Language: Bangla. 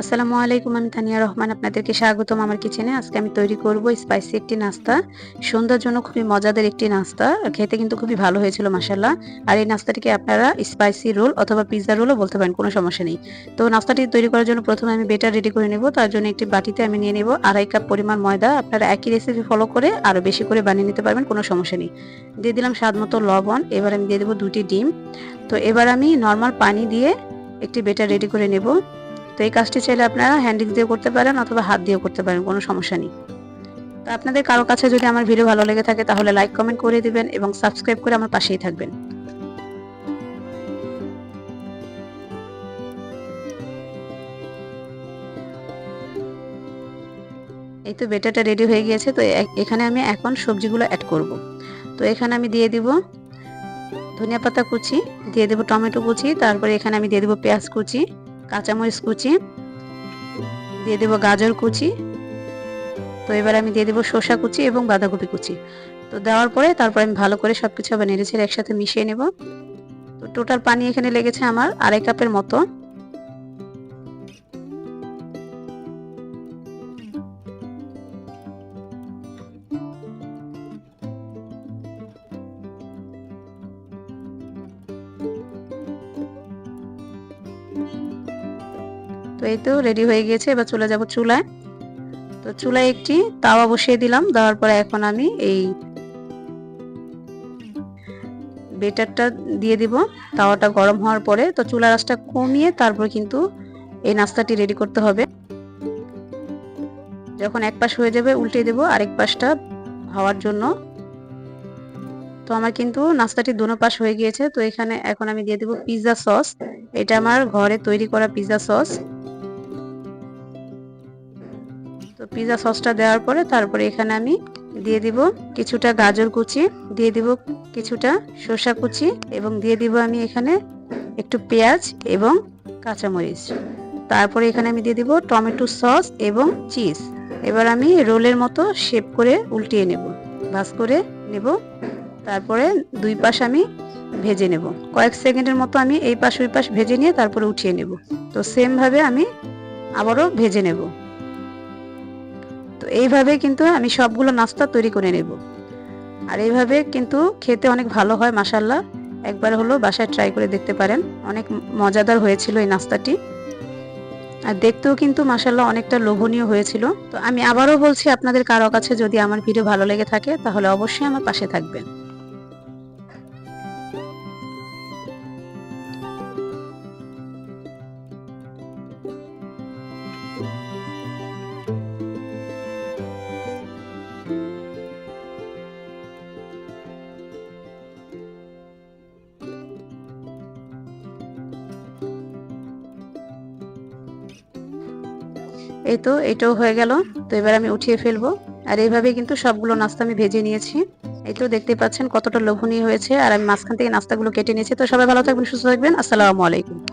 আসসালামু আলাইকুম, আমি তানিয়া রহমান। আপনাদেরকে স্বাগতম আমার কিচেনে আজকে আমি তৈরি করব স্পাইসি একটি নাস্তা। সন্ধ্যার জন্য খুবই মজাদার একটি নাস্তা। খেতে কিন্তু খুবই ভালো হয়েছিল মাসাল্লাহ আর এই নাস্তাটিকে আপনারা স্পাইসি রোল অথবা পিৎজা রোলও বলতে পারেন, কোনো সমস্যা নেই। তো নাস্তাটি তৈরি করার জন্য প্রথমে আমি বেটার রেডি করে নেব। তার জন্য একটি বাটিতে আমি নিয়ে নেব আড়াই কাপ পরিমাণ ময়দা। আপনারা একই রেসিপি ফলো করে আরও বেশি করে বানিয়ে নিতে পারবেন, কোনো সমস্যা নেই। দিয়ে দিলাম স্বাদ মতো লবণ। এবার আমি দিয়ে দেবো দুটি ডিম। তো এবার আমি নর্মাল পানি দিয়ে একটি বেটার রেডি করে নেব। তো এই কাজটি চাইলে আপনারা হ্যান্ডিক দিয়ে করতে পারেন অথবা হাত দিয়েও করতে পারেন, কোনো সমস্যা নেই। তো আপনাদের কারও কাছে যদি আমার ভিডিও ভালো লেগে থাকে তাহলে লাইক কমেন্ট করে দিবেন এবং সাবস্ক্রাইব করে আমার পাশেই থাকবেন। এই তো বেটাটা রেডি হয়ে গিয়েছে, তো এখানে আমি এখন সবজিগুলো অ্যাড করব। তো এখানে আমি দিয়ে দিব ধনিয়া পাতা কুচি, দিয়ে দেবো টমেটো কুচি, তারপরে এখানে আমি দিয়ে দেবো পেঁয়াজ কুচি, কাঁচামরিচ কুচি, দিয়ে দেবো গাজর কুচি। তো এবার আমি দিয়ে দেবো শসা কুচি এবং বাঁধাকপি কুচি। তো দেওয়ার পরে তারপর আমি ভালো করে সব কিছু আবার নেড়েছেড়ে একসাথে মিশিয়ে নেব। তো টোটাল পানি এখানে লেগেছে আমার আড়াই কাপের মতো। তো এই তো রেডি হয়ে গিয়েছে এবার চলে যাব চুলায়। তো চুলায় একটি তাওয়া বসিয়ে দিলাম, দেওয়ার পরে এখন আমি এই বেটারটা দিয়ে দিব। তাওয়াটা গরম হওয়ার পরে তো চুলা রাসটা কমিয়ে তারপর কিন্তু এই নাস্তাটি রেডি করতে হবে। যখন এক পাশ হয়ে যাবে উল্টে দেব আরেক পাশটা হওয়ার জন্য। তো আমার কিন্তু নাস্তাটি দুনো পাশ হয়ে গিয়েছে, তো এখানে এখন আমি দিয়ে দেব পিৎজা সস। এটা আমার ঘরে তৈরি করা পিৎজা সস। তো পিৎজা সসটা দেওয়ার পরে তারপরে এখানে আমি দিয়ে দিব কিছুটা গাজর কুচি, দিয়ে দিব কিছুটা শসা কুচি এবং দিয়ে দিব আমি এখানে একটু পেঁয়াজ এবং কাঁচামরিচ। তারপরে এখানে আমি দিয়ে দিব টমেটো সস এবং চিজ। এবার আমি রোলের মতো শেপ করে উল্টিয়ে নেব, ভাজ করে নেব। তারপরে দুই পাশ আমি ভেজে নেব। কয়েক সেকেন্ডের মতো আমি এই পাশ ওই পাশ ভেজে নিয়ে তারপরে উঠিয়ে নেব। তো সেম ভাবে আমি আবারও ভেজে নেব। তো এইভাবে কিন্তু আমি সবগুলো নাস্তা তৈরি করে নেব। আর এইভাবে কিন্তু খেতে অনেক ভালো হয় মাসাল্লাহ একবার হলো বাসায় ট্রাই করে দেখতে পারেন। অনেক মজাদার হয়েছিল এই নাস্তাটি। আর দেখতেও কিন্তু মাসাল্লাহ অনেকটা লোভনীয় হয়েছিল। তো আমি আবারও বলছি, আপনাদের কারও কাছে যদি আমার ভিডিও ভালো লেগে থাকে, তাহলে অবশ্যই আমার পাশে থাকবেন। এই তো, এটাও হয়ে গেল। তো এবার আমি উঠিয়ে ফেলব। আর এইভাবে কিন্তু সবগুলো নাস্তা আমি ভেজে নিয়েছি। এই তো দেখতে পাচ্ছেন কতটা লোভনীয় হয়েছে। আর আমি মাঝখান থেকে নাস্তাগুলো কেটে নিয়েছি। তো সবাই ভালো থাকবেন, সুস্থ থাকবেন। আসসালামু আলাইকুম।